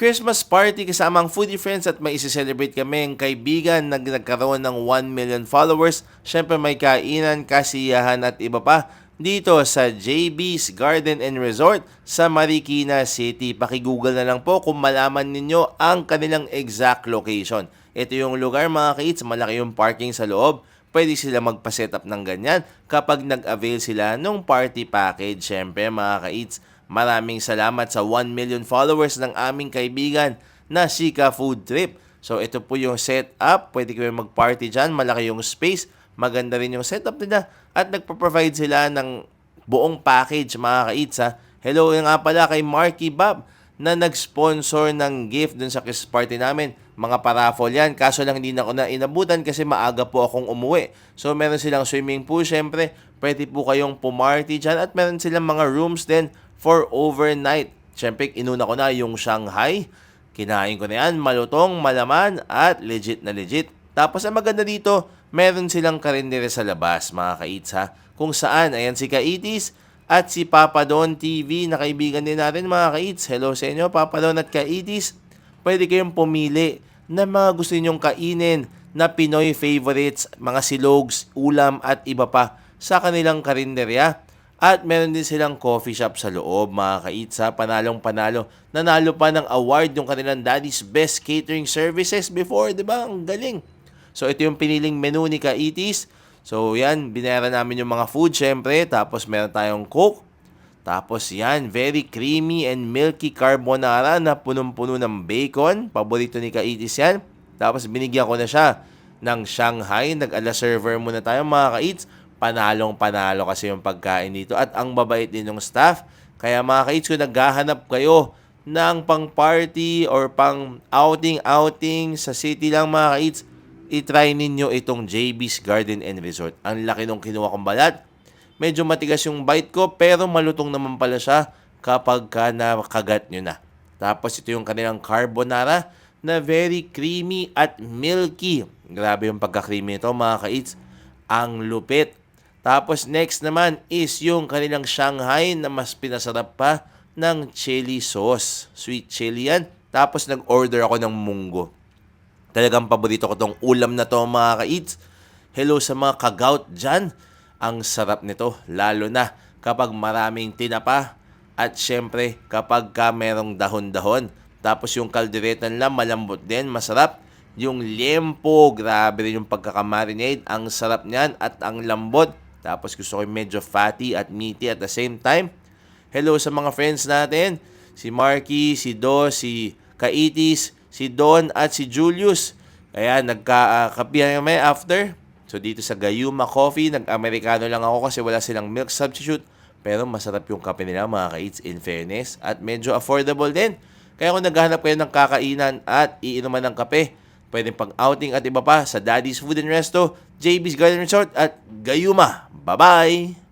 Christmas party kasama ang foodie friends at may isi-celebrate kami ang kaibigan na nagkaroon ng 1 million followers. Siyempre may kainan, kasiyahan at iba pa dito sa JB's Garden and Resort sa Marikina City. Pakigoogle na lang po kung malaman ninyo ang kanilang exact location. Ito yung lugar mga kids, malaki yung parking sa loob. Pwede sila magpa-set up ng ganyan kapag nag-avail sila ng party package. Siyempre mga kids, Maraming salamat sa 1 million followers ng aming kaibigan na Sika Food Trip. So ito po yung setup. Pwede kayo mag-party dyan. Malaki yung space. Maganda rin yung setup nila. At nagpo-provide sila ng buong package mga ka-eats. Hello nga pala kay Marky Bob na nag-sponsor ng gift dun sa kiss party namin. Mga paraffle yan. Kaso lang hindi na ako na inabutan kasi maaga po akong umuwi. So meron silang swimming pool syempre. Pwede po kayong pumarty dyan. At meron silang mga rooms din for overnight. Siyempre, inuna ko na yung Shanghai. Kinain ko na yan, malutong, malaman, at legit na legit. Tapos, ang maganda dito, meron silang karindere sa labas, mga kaits ha. Kung saan, ayan si Kaitis at si Papa Don TV, na kaibigan din natin mga kaits. Hello sa inyo, Papa Don at Kaitis. Pwede kayong pumili na mga gusto ninyong kainin na Pinoy favorites, mga silogs, ulam at iba pa sa kanilang karinderya. At meron din silang coffee shop sa loob, mga kaitsa. Panalong panalo. Nanalo pa ng award yung kanilang daddy's best catering services before, di ba? Ang galing. So, ito yung piniling menu ni Kaitis. So, yan. Binayaran namin yung mga food, syempre. Tapos, meron tayong coke. Tapos, yan. Very creamy and milky carbonara na punong-puno ng bacon. Paborito ni Kaitis yan. Tapos, binigyan ko na siya ng Shanghai. Nag-ala server muna tayo, mga kaits panalong panalo kasi yung pagkain dito at ang babait din ng staff. Kaya mga kaits, kung naghahanap kayo ng pang party or pang outing-outing sa city lang mga kaits, itry ninyo itong JB's Garden and Resort. Ang laki nung kinuha kong balat. Medyo matigas yung bite ko pero malutong naman pala siya kapag ka nakagat nyo na. Tapos ito yung kanilang carbonara na very creamy at milky. Grabe yung pagka-creamy nito mga kaits. Ang lupit. Tapos next naman is yung kanilang Shanghai na mas pinasarap pa ng chili sauce. Sweet chili yan. Tapos nag-order ako ng munggo. Talagang paborito ko tong ulam na to mga ka-eats. Hello sa mga kagout dyan. Ang sarap nito. Lalo na kapag maraming tinapa. At syempre kapag ka merong dahon-dahon. Tapos yung kaldereta nila malambot din. Masarap. Yung liempo, grabe rin yung pagkakamarinade. Ang sarap niyan at ang lambot. Tapos gusto ko medyo fatty at meaty at the same time. Hello sa mga friends natin. Si Marky, si Do, si Kaitis, si Don at si Julius. Ayan, nagkakapihan kami after. So dito sa Gayuma Coffee, nag-Amerikano lang ako kasi wala silang milk substitute. Pero masarap yung kape nila mga kaits in fairness. At medyo affordable din. Kaya kung naghahanap kayo ng kakainan at iinuman ng kape, pwedeng pang outing at iba pa sa Daddy's Food and Resto, JB's Garden Resort at Gayuma. Bye-bye!